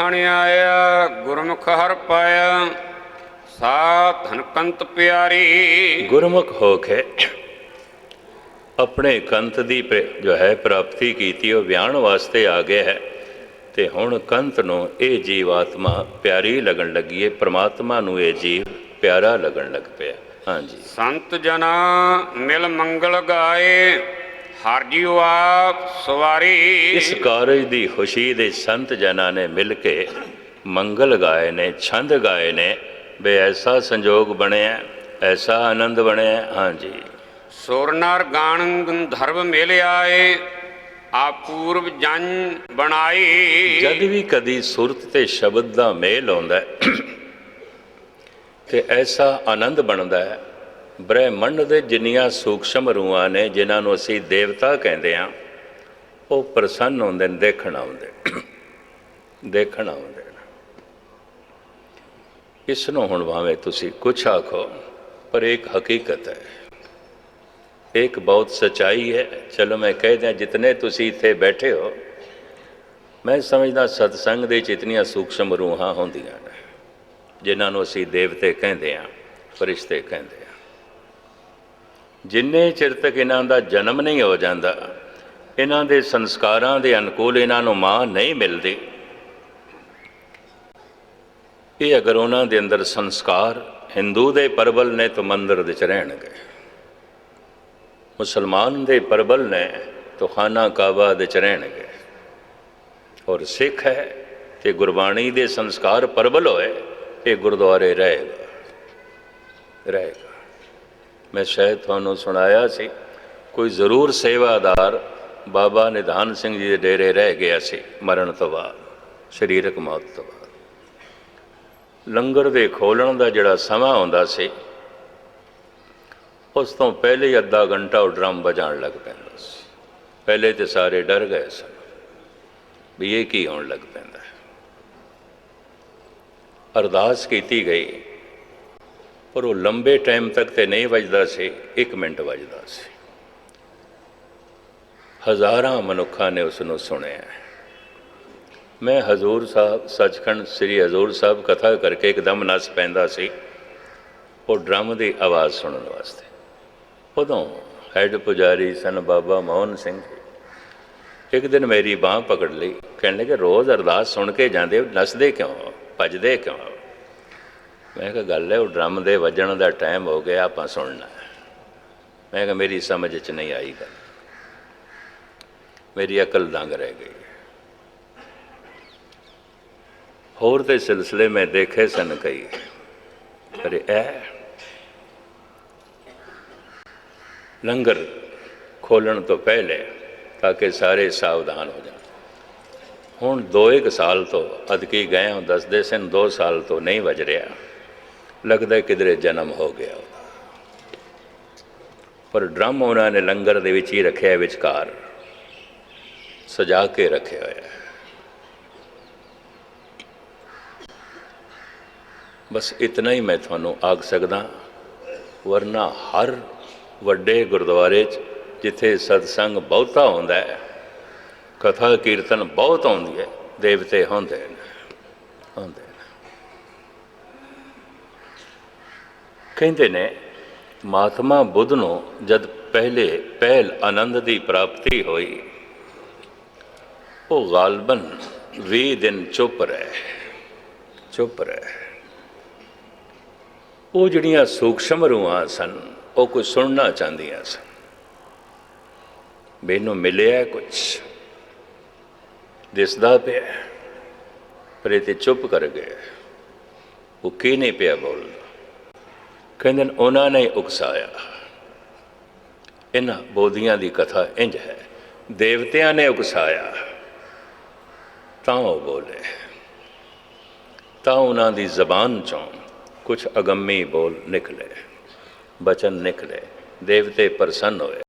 ਗ੍ਰਹਣ ਆਇਆ ਗੁਰਮੁਖ ਹਰ ਪਾਇਆ ਸਾ ਧਨਕੰਤ ਪਿਆਰੀ। ਗੁਰਮੁਖ ਹੋ ਕੇ ਆਪਣੇ ਕੰਤ ਦੀ ਜੋ ਹੈ ਪ੍ਰਾਪਤੀ ਕੀਤੀ ਉਹ ਵਿਆਹਣ ਵਾਸਤੇ ਆ ਗਿਆ ਹੈ। ਤੇ ਹੁਣ ਕੰਤ ਨੂੰ ਇਹ ਜੀਵ ਆਤਮਾ ਪਿਆਰੀ ਲੱਗਣ ਲੱਗੀ ਹੈ ਪ੍ਰਮਾਤਮਾ ਨੂੰ ਇਹ ਜੀਵ ਪਿਆਰਾ ਲੱਗਣ ਲੱਗ ਪਿਆ। ਹਾਂਜੀ। ਸੰਤ ਜਨਾ ਮਿਲ ਮੰਗਲ ਗਾਏ ਹਰ ਜੀਉ ਆਪ ਸਵਾਰੀ। ਇਸ ਕਾਰਜ ਦੀ ਖੁਸ਼ੀ ਦੇ ਸੰਤ ਜਨਾਂ ਨੇ ਮਿਲ ਕੇ ਮੰਗਲ ਗਾਏ ਨੇ ਛੰਦ ਗਾਏ ਨੇ ਬੇ ਐਸਾ ਸੰਜੋਗ ਬਣਿਆ ਐਸਾ ਆਨੰਦ ਬਣਿਆ। ਹਾਂਜੀ ਸੁਰ ਨਰ ਗਾਣ ਗੰਧਰਵ ਮਿਲ ਆਏ ਆ ਪੂਰਵ ਜਨ ਬਣਾਈ। ਜਦ ਵੀ ਕਦੀ ਸੁਰਤ ਤੇ ਸ਼ਬਦ ਦਾ ਮੇਲ ਆਉਂਦਾ ਤੇ ਐਸਾ ਆਨੰਦ ਬਣਦਾ ਹੈ ਬ੍ਰਹਿਮੰਡ ਦੇ ਜਿੰਨੀਆਂ ਸੂਖਸ਼ਮ ਰੂਹਾਂ ਨੇ, ਜਿਨ੍ਹਾਂ ਨੂੰ ਅਸੀਂ ਦੇਵਤਾ ਕਹਿੰਦੇ ਆ ਉਹ ਪ੍ਰਸੰਨ ਹੁੰਦੇ ਨੇ, ਦੇਖਣ ਆਉਂਦੇ ਦੇਖਣ ਆਉਂਦੇ ਨੇ। ਇਸ ਨੂੰ ਹੁਣ ਭਾਵੇਂ ਤੁਸੀਂ ਕੁਛ ਆਖੋ, ਪਰ ਇੱਕ ਹਕੀਕਤ ਹੈ। ਇੱਕ ਬਹੁਤ ਸਚਾਈ ਹੈ। ਚਲੋ ਮੈਂ ਕਹਿ ਦਿਆਂ, ਜਿਤਨੇ ਤੁਸੀਂ ਇੱਥੇ ਬੈਠੇ ਹੋ, ਮੈਂ ਸਮਝਦਾ ਸਤਸੰਗ ਦੇ ਵਿੱਚ ਇਤਨੀਆਂ ਸੂਖਸ਼ਮ ਰੂਹਾਂ ਹੁੰਦੀਆਂ ਨੇ, ਜਿਨ੍ਹਾਂ ਨੂੰ ਅਸੀਂ ਦੇਵਤੇ ਕਹਿੰਦੇ ਆ ਫਰਿਸ਼ਤੇ ਕਹਿੰਦੇ ਆ ਜਿੰਨੇ ਚਿਰ ਤੱਕ ਇਹਨਾਂ ਦਾ ਜਨਮ ਨਹੀਂ ਹੋ ਜਾਂਦਾ, ਇਹਨਾਂ ਦੇ ਸੰਸਕਾਰਾਂ ਦੇ ਅਨੁਕੂਲ ਇਹਨਾਂ ਨੂੰ ਮਾਂ ਨਹੀਂ ਮਿਲਦੀ। ਇਹ ਅਗਰ ਉਹਨਾਂ ਦੇ ਅੰਦਰ ਸੰਸਕਾਰ ਹਿੰਦੂ ਦੇ ਪਰਬਲ ਨੇ ਤਾਂ ਮੰਦਰ ਵਿੱਚ ਰਹਿਣਗੇ। ਮੁਸਲਮਾਨ ਦੇ ਪਰਬਲ ਨੇ ਤਾਂ ਖਾਨਾ ਕਾਬਾ ਦੇ ਚ ਰਹਿਣਗੇ। ਔਰ ਸਿੱਖ ਹੈ ਤੇ ਗੁਰਬਾਣੀ ਦੇ ਸੰਸਕਾਰ ਪਰਬਲ ਹੋਏ, ਇਹ ਗੁਰਦੁਆਰੇ ਰਹੇਗਾ ਰਹੇਗਾ ਮੈਂ ਸ਼ਾਇਦ ਤੁਹਾਨੂੰ ਸੁਣਾਇਆ ਸੀ, ਕੋਈ ਜ਼ਰੂਰ ਸੇਵਾਦਾਰ ਬਾਬਾ ਨਿਧਾਨ ਸਿੰਘ ਜੀ ਦੇ ਡੇਰੇ ਰਹਿ ਗਿਆ ਸੀ ਮਰਨ ਤੋਂ ਬਾਅਦ, ਸਰੀਰਕ ਮੌਤ ਤੋਂ ਬਾਅਦ। ਲੰਗਰ ਦੇ ਖੋਲਣ ਦਾ ਜਿਹੜਾ ਸਮਾਂ ਹੁੰਦਾ ਸੀ, ਉਸ ਤੋਂ ਪਹਿਲੇ ਹੀ ਅੱਧਾ ਘੰਟਾ ਉਹ ਡਰਮ ਵਜਾਉਣ ਲੱਗ ਪੈਂਦਾ ਸੀ। ਪਹਿਲੇ ਤੇ ਸਾਰੇ ਡਰ ਗਏ ਸਨ ਵੀ ਇਹ ਕੀ ਹੋਣ ਲੱਗ ਪੈਂਦਾ ਅਰਦਾਸ ਕੀਤੀ ਗਈ ਪਰ ਉਹ ਲੰਬੇ ਟਾਈਮ ਤੱਕ ਤੇ ਨਹੀਂ ਵੱਜਦਾ ਸੀ 1 ਮਿੰਟ ਵੱਜਦਾ ਸੀ। ਹਜ਼ਾਰਾਂ ਮਨੁੱਖਾਂ ਨੇ ਉਸ ਨੂੰ ਸੁਣਿਆ। ਮੈਂ ਹਜ਼ੂਰ ਸਾਹਿਬ, ਸੱਚਖੰਡ ਸ੍ਰੀ ਹਜ਼ੂਰ ਸਾਹਿਬ ਕਥਾ ਕਰਕੇ ਇੱਕਦਮ ਨੱਸ ਪੈਂਦਾ ਸੀ। ਉਹ ਡਰਮ ਦੀ ਆਵਾਜ਼ ਸੁਣਨ ਵਾਸਤੇ। ਉਦੋਂ ਹੈਡ ਪੁਜਾਰੀ ਸਨ ਬਾਬਾ ਮੋਹਨ ਸਿੰਘ ਇੱਕ ਦਿਨ ਮੇਰੀ ਬਾਹ ਪਕੜ ਲਈ, ਕਹਿਣ ਲੱਗੇ, ਰੋਜ਼ ਅਰਦਾਸ ਸੁਣ ਕੇ ਜਾਂਦੇ, ਨੱਸਦੇ ਕਿਉਂ? ਹੋ? ਭੱਜਦੇ ਕਿਉਂ? ਹੋ? ਮੈਂ ਕਿਹਾ, ਗੱਲ ਹੈ, ਉਹ ਡਰਮ ਦੇ ਵੱਜਣ ਦਾ ਟਾਈਮ ਹੋ ਗਿਆ, ਆਪਾਂ ਸੁਣਨਾ ਮੈਂ ਕਿਹਾ, ਮੇਰੀ ਸਮਝ 'ਚ ਨਹੀਂ ਆਈ ਗੱਲ। ਮੇਰੀ ਅਕਲ ਦੰਗ ਰਹਿ ਗਈ ਹੋਰ ਤੇ ਸਿਲਸਿਲੇ ਮੈਂ ਦੇਖੇ ਸਨ ਕਈ। ਪਰ ਇਹ ਲੰਗਰ ਖੋਲਣ ਤੋਂ ਪਹਿਲੇ ਤਾਂ ਕਿ ਸਾਰੇ ਸਾਵਧਾਨ ਹੋ ਜਾਣ। ਹੁਣ ਦੋ ਇੱਕ ਸਾਲ ਤੋਂ ਅਦਕੀ ਗਏ ਹਾਂ, ਦੱਸਦੇ ਸਨ ਦੋ ਸਾਲ ਤੋਂ ਨਹੀਂ ਵਜ ਰਿਹਾ। ਲੱਗਦਾ ਕਿਧਰੇ ਜਨਮ ਹੋ ਗਿਆ ਉਹਦਾ। ਪਰ ਡਰਮ ਉਹਨਾਂ ਨੇ ਲੰਗਰ ਦੇ ਵਿੱਚ ਹੀ ਰੱਖਿਆ ਵਿਚਕਾਰ, ਸਜਾ ਕੇ ਰੱਖਿਆ ਹੋਇਆ ਹੈ ਬਸ ਇਤਨਾ ਹੀ ਮੈਂ ਤੁਹਾਨੂੰ ਆਖ ਸਕਦਾ, ਵਰਨਾ ਹਰ ਵੱਡੇ ਗੁਰਦੁਆਰੇ 'ਚ ਜਿੱਥੇ ਸਤਸੰਗ ਬਹੁਤਾ ਹੁੰਦਾ ਹੈ, ਕਥਾ ਕੀਰਤਨ ਬਹੁਤ ਆਉਂਦੀ ਹੈ, ਦੇਵਤੇ ਹੁੰਦੇ ਨੇ, ਹੁੰਦੇ ਕਹਿੰਦੇ ਨੇ ਮਹਾਤਮਾ ਬੁੱਧ ਨੂੰ ਜਦ ਪਹਿਲੇ ਪਹਿਲ ਆਨੰਦ ਦੀ ਪ੍ਰਾਪਤੀ ਹੋਈ, ਉਹ ਗਾਲਬਨ 20 ਦਿਨ ਚੁੱਪ ਰਹੇ ਚੁੱਪ ਰਹੇ। ਉਹ ਜਿਹੜੀਆਂ ਸੂਖਸ਼ਮ ਰੂਹਾਂ ਸਨ, ਉਹ ਕੁਝ ਸੁਣਨਾ ਚਾਹੁੰਦੀਆਂ ਸਨ। ਮੈਨੂੰ ਮਿਲਿਆ ਕੁਝ, ਦਿਸਦਾ ਪਿਆ, ਪਰ ਇਹ ਤੇ ਚੁੱਪ ਕਰ ਗਏ। ਉਹ ਕੀ ਨਹੀਂ ਪਿਆ ਬੋਲਦਾ ਕਹਿੰਦੇ ਨੇ, ਉਹਨਾਂ ਨੇ ਉਕਸਾਇਆ। ਇਹਨਾਂ ਬੋਧੀਆਂ ਦੀ ਕਥਾ ਇੰਜ ਹੈ, ਦੇਵਤਿਆਂ ਨੇ ਉਕਸਾਇਆ। ਤਾਂ ਉਹ ਬੋਲੇ, ਤਾਂ ਉਹਨਾਂ ਦੀ ਜ਼ਬਾਨ ਚੋਂ ਕੁਝ ਅਗੰਮੀ ਬੋਲ ਨਿਕਲੇ, ਬਚਨ ਨਿਕਲੇ, ਦੇਵਤੇ ਪ੍ਰਸੰਨ ਹੋਏ।